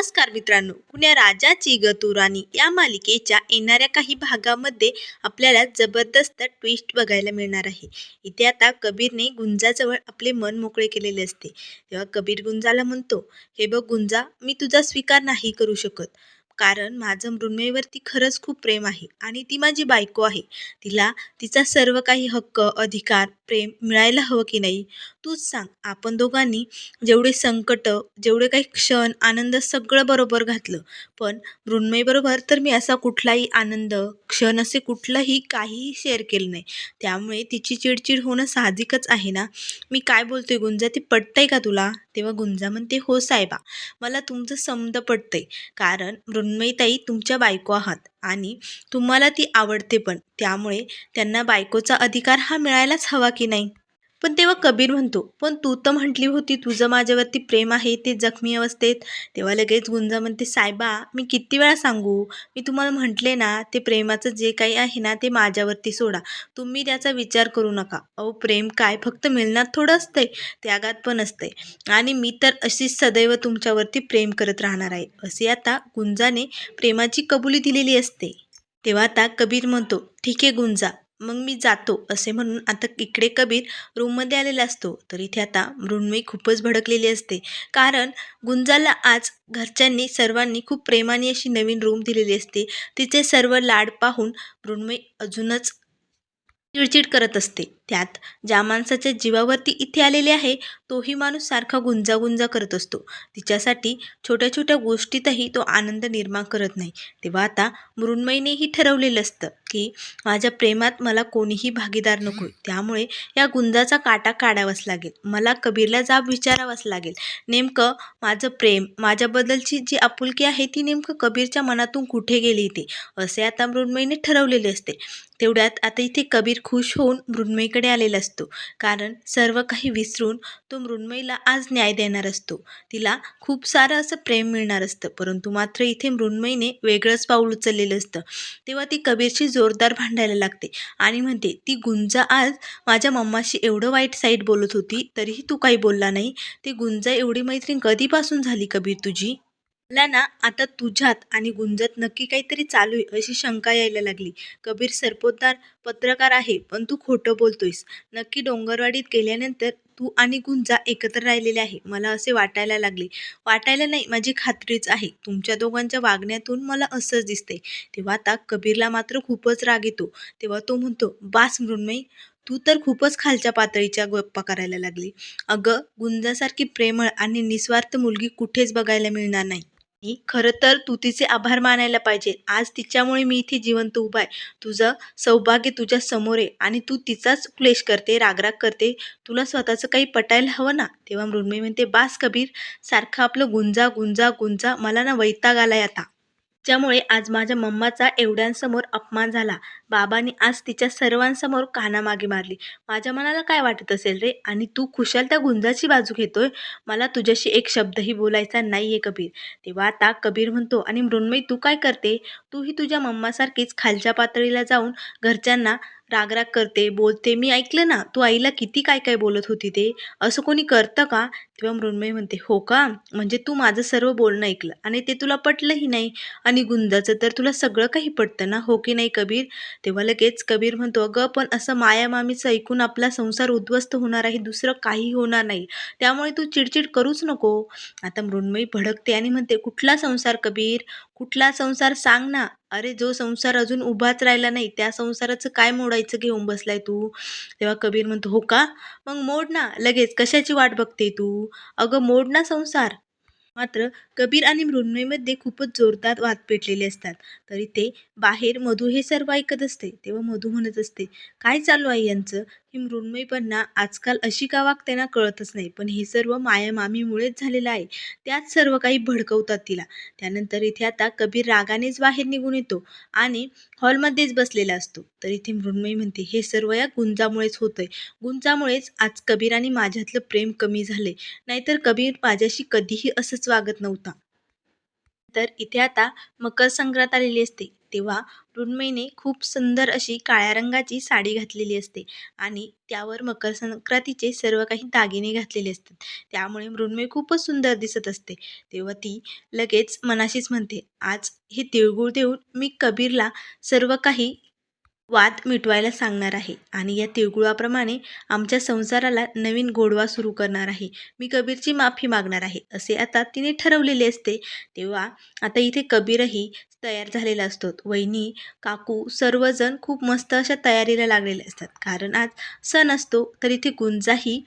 नमस्कार मित्रांनो. पुण्या राजाची गतुराणी या मालिकेच्या येणाऱ्या काही भागामध्ये आपल्याला जबरदस्त ट्विस्ट बघायला मिळणार आहे. इथे आता कबीरने गुंजाजवळ आपले मन मोकळे केलेले असते. तेव्हा कबीर गुंजाला म्हणतो हे बघ गुंजा मी तुझा स्वीकार नाही करू शकत. कारण माझं मृण्मयीवरती खरंच खूप प्रेम आहे आणि ती माझी बायको आहे. तिला तिचा सर्व काही हक्क अधिकार प्रेम मिळायला हवं की नाही तूच सांग. आपण दोघांनी जेवढे संकट जेवढे काही क्षण आनंद सगळं बरोबर घातलं. पण मृण्मयीबरोबर तर मी असा कुठलाही आनंद क्षण असे कुठलंही काहीही शेअर केलं नाही. त्यामुळे तिची चिडचिड होणं साहजिकच आहे ना? मी काय बोलतोय गुंजा? ते पटतंय का तुला? तेव्हा गुंजा म्हणते हो साहेबा मला तुमचं समद पडतंय. कारण मृण्मयीताई तुमच्या बायको आहात आणि तुम्हाला ती आवडते पण त्यामुळे त्यांना बायकोचा अधिकार हा मिळायलाच हवा की नाही? पण तेव्हा कबीर म्हणतो पण तू तर म्हटली होती तुझं माझ्यावरती प्रेम आहे ते जखमी अवस्थेत. तेव्हा लगेच गुंजा म्हणते साहेबा मी किती वेळा सांगू? मी तुम्हाला म्हटले ना ते प्रेमाचं जे काही आहे ना ते माझ्यावरती सोडा. तुम्ही त्याचा विचार करू नका. अहो प्रेम काय? फक्त मिळण्यात थोडं असतंय त्यागात पण असतंय. आणि मी तर अशीच सदैव तुमच्यावरती प्रेम करत राहणार आहे. असे आता गुंजाने प्रेमाची कबुली दिलेली असते. तेव्हा आता कबीर म्हणतो ठीक आहे गुंजा मग मी जातो असे म्हणून आता इकडे कबीर रूममध्ये आलेला असतो. तर इथे आता मृण्मयी खूपच भडकलेली असते. कारण गुंजाला आज घरच्यांनी सर्वांनी खूप प्रेमाने अशी नवीन रूम दिलेली असते. तिचे सर्व लाड पाहून मृण्मयी अजूनच चिडचिड करत असते. त्यात ज्या माणसाच्या जीवावरती इथे आलेले आहे तोही माणूस सारखा गुंजागुंजा करत असतो. तिच्यासाठी छोट्या छोट्या गोष्टीतही तो आनंद निर्माण करत नाही. तेव्हा आता मृण्मयीनेही ठरवलेलं असतं की माझ्या प्रेमात मला कोणीही भागीदार नको त्यामुळे या गुंजाचा काटा काढावाच लागेल. मला कबीरला जाब विचारावाच लागेल. नेमकं माझं प्रेम माझ्याबद्दलची जी आपुलकी आहे ती नेमकं कबीरच्या मनातून कुठे गेली ते असे आता मृण्मयीने ठरवलेले असते. तेवढ्यात आता इथे कबीर खुश होऊन मृण्मयीकडे आलेला असतो. कारण सर्व काही विसरून तो मृण्मयीला आज न्याय देणार असतो. तिला खूप सारं असं प्रेम मिळणार असतं. परंतु मात्र इथे मृण्मयीने वेगळंच पाऊल उचललेलं असतं. तेव्हा ती कबीरशी जोरदार भांडायला लागते आणि म्हणते ती गुंजा आज माझ्या मम्माशी एवढं वाईट साईट बोलत होती तरीही तू काही बोलला नाही. ती गुंजा एवढी मैत्रीण कधीपासून झाली कबीर तुझी? मला ना आता तुझ्यात आणि गुंजात नक्की काहीतरी चालू आहे अशी शंका यायला लागली. कबीर सरपोतदार पत्रकार आहे पण तू खोटं बोलतोयस. नक्की डोंगरवाडीत गेल्यानंतर तू आणि गुंजा एकत्र राहिलेले आहे मला असे वाटायला लागले. वाटायला नाही माझी खात्रीच आहे. तुमच्या दोघांच्या वागण्यातून मला असंच दिसते तेव्हा आता कबीरला मात्र खूपच राग येतो. तेव्हा तो म्हणतो बास मृण्मयी तू तर खूपच खालच्या पातळीच्या गप्पा करायला लागली. अगं गुंजासारखी प्रेमळ आणि निस्वार्थ मुलगी कुठेच बघायला मिळणार नाही. आणि खरं तर तू तिचे आभार मानायला पाहिजे. आज तिच्यामुळे मी इथे जिवंत उभा आहे. तुझं सौभाग्य तुझ्या समोर आहे आणि तू तिचाच क्लेश करते रागराग करते. तुला स्वतःचं काही पटायला हवं ना? तेव्हा मृण्मयी म्हणते बास कबीर सारखं आपलं गुंजा गुंजा गुंजा मला ना वैताग आलाय आता. ज्यामुळे आज माझ्या मम्माचा एवढ्यांसमोर अपमान झाला. बाबांनी आज तिच्या सर्वांसमोर कानामागे मारली. माझ्या मनाला काय वाटत असेल रे? आणि तू खुशाल त्या गुंजाची बाजू घेतोय? मला तुझ्याशी एक शब्दही बोलायचा नाही आहे कबीर. तेव्हा आता कबीर म्हणतो आणि मृण्मयी तू काय करते? तूही तुझ्या मम्मासारखीच खालच्या पातळीला जाऊन घरच्यांना रागराग करते बोलते मी ऐकलं ना तू आईला किती काय काय बोलत होती ते? असं कोणी करतं का? तेव्हा मृण्मयी म्हणते हो का? म्हणजे तू माझं सर्व बोलणं ऐकलं आणि ते तुला पटलंही नाही. आणि गुंजाचं तर तुला सगळं काही पटतं ना हो की नाही कबीर? तेव्हा लगेच कबीर म्हणतो अगं पण असं मायामामीचं ऐकून आपला संसार उद्ध्वस्त होणार आहे दुसरं काही होणार नाही. त्यामुळे तू चिडचिड करूच नको. आता मृण्मयी भडकते आणि म्हणते कुठला संसार कबीर? कुठला संसार सांग ना अरे जो संसार अजून उभाच राहिला नाही त्या संसाराचं काय मोडायचं घेऊन बसलाय तू? तेव्हा कबीर म्हणतो हो का? मग मोड ना लगेच. कशाची वाट बघते तू? अगं मोड ना संसार. मात्र कबीर आणि मृण्मयमध्ये खूपच जोरदार वाद पेटलेले असतात. तरी ते बाहेर मधू हे सर्व ऐकत असते. तेव्हा मधू म्हणत असते काय चालू आहे यांचं? ही मृण्मयीपणा आजकाल अशी का वागते ना कळतच नाही. पण हे सर्व माया मामीमुळेच झालेलं आहे. त्यात सर्व काही भडकवतात तिला. त्यानंतर इथे आता कबीर रागानेच बाहेर निघून येतो आणि हॉलमध्येच बसलेला असतो. तर इथे मृण्मयी म्हणते हे सर्व या गुंजामुळेच होतंय. गुंजामुळेच आज कबीर आणि माझ्यातलं प्रेम कमी झाले नाहीतर कबीर माझ्याशी कधीही असंच वागत नव्हता. तर इथे आता मकर संक्रांत आलेली असते. तेव्हा मृण्मयीने खूप सुंदर अशी काळ्या रंगाची साडी घातलेली असते आणि त्यावर मकर संक्रांतीचे सर्व काही दागिने घातलेले असतात. त्यामुळे मृण्मयी खूपच सुंदर दिसत असते. तेव्हा ती लगेच मनाशीच म्हणते आज हे तिळगुळ देऊन मी कबीरला सर्व काही वाद मिटवायला सांगणार आहे आणि या तिळगुळाप्रमाणे आमच्या संसाराला नवीन गोडवा सुरू करणार आहे. मी कबीरची माफी मागणार आहे असे आता तिने ठरवलेले असते. तेव्हा आता इथे कबीरही तयार झालेला असतो. वहिनी काकू सर्वजण खूप मस्त अशा तयारीला लागलेले असतात. कारण आज सण असतो तर इथे गुंजाही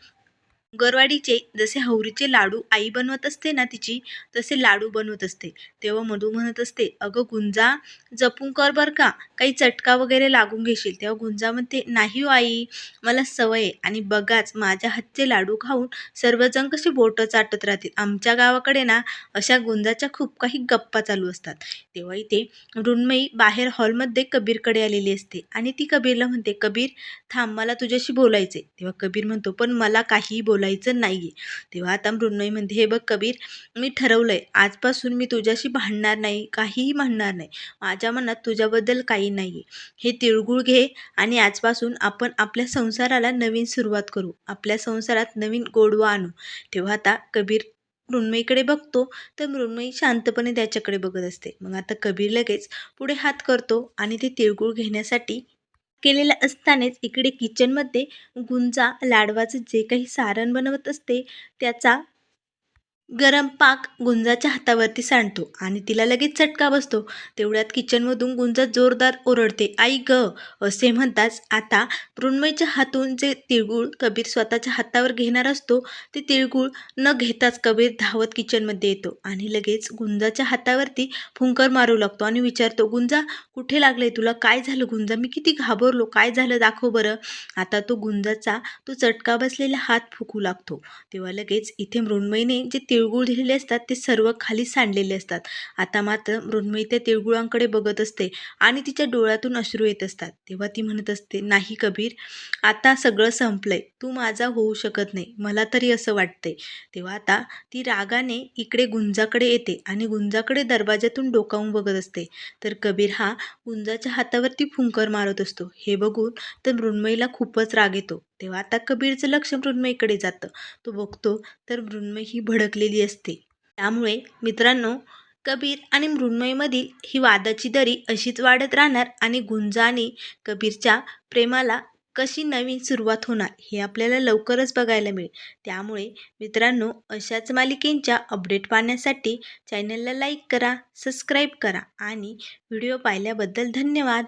गरवाडीचे जसे हवरीचे लाडू आई बनवत असते ना तिची तसे लाडू बनवत असते. तेव्हा मधू म्हणत असते अगं गुंजा जपून कर बरं का काही चटका वगैरे लागून घेशील. तेव्हा गुंजा म्हणते नाही हो आई मला सवय आहे आणि बघाच माझ्या हातचे लाडू खाऊन सर्वजण कसे बोटं चाटत राहतील. आमच्या गावाकडे ना अशा गुंजाच्या खूप काही गप्पा चालू असतात. तेव्हा इथे मृण्मयी बाहेर हॉलमध्ये कबीरकडे आलेली असते आणि ती कबीरला म्हणते कबीर थांब मला तुझ्याशी बोलायचे तेव्हा कबीर म्हणतो पण मला काहीही बोलायचं नाही आहे तेव्हा आता मृण्मयी म्हणते हे बघ कबीर मी ठरवलं आहे आजपासून मी तुझ्याशी भांडणार नाही काहीही म्हणणार नाही. माझ्या मनात तुझ्याबद्दल काही नाही आहे हे तिळगुळ घे आणि आजपासून आपण आपल्या संसाराला नवीन सुरुवात करू. आपल्या संसारात नवीन गोडवा आणू. तेव्हा आता कबीर मृण्मयीकडे बघतो तर मृण्मयी शांतपणे त्याच्याकडे बघत असते. मग आता कबीर लगेच पुढे हात करतो आणि ते तिळगुळ घेण्यासाठी केलेलं असतानाच इकडे किचनमध्ये गुंजा लाडवाचं जे काही सारण बनवत असते त्याचा गरम पाक गुंजाच्या हातावरती सांडतो आणि तिला लगेच चटका बसतो. तेवढ्यात किचनमधून गुंजा जोरदार ओरडते आई ग असे म्हणताच आता मृण्मयच्या हातून जे तिळगुळ कबीर स्वतःच्या हातावर घेणार असतो ते तिळगुळ न घेताच कबीर धावत किचनमध्ये येतो आणि लगेच गुंजाच्या हातावरती फुंकर मारू लागतो आणि विचारतो गुंजा कुठे लागले तुला? काय झालं गुंजा? मी किती घाबरलो. काय झालं? दाखव बरं. आता तो गुंजाचा तो चटका बसलेला हात फुकू लागतो. तेव्हा लगेच इथे मृण्मयीने जे तिळ तिळगुळ दिलेले असतात ते सर्व खाली सांडलेले असतात. आता मात्र मृण्मयी त्या तिळगुळांकडे बघत असते आणि तिच्या डोळ्यातून अश्रू येत असतात. तेव्हा ती म्हणत असते नाही कबीर आता सगळं संपलंय. तू माझा होऊ शकत नाही. मला तरी असं वाटतंय. तेव्हा आता ती रागाने इकडे गुंजाकडे येते आणि गुंजाकडे दरवाजातून डोकावून बघत असते. तर कबीर हा गुंजाच्या हातावरती फुंकर मारत असतो. हे बघून तर मृण्मयीला खूपच राग येतो. तेव्हा आता कबीरचं लक्ष मृण्मयीकडे जातं. तो बघतो तर मृण्मयी ही भडकलेली असते. त्यामुळे मित्रांनो कबीर आणि मृण्मयीमधील ही वादाची दरी अशीच वाढत राहणार आणि गुंजाने आणि कबीरच्या प्रेमाला कशी नवीन सुरुवात होणार हे आपल्याला लवकरच बघायला मिळेल. त्यामुळे मित्रांनो अशाच मालिकेंच्या अपडेट पाहण्यासाठी चॅनलला लाईक करा सबस्क्राईब करा आणि व्हिडिओ पाहिल्याबद्दल धन्यवाद.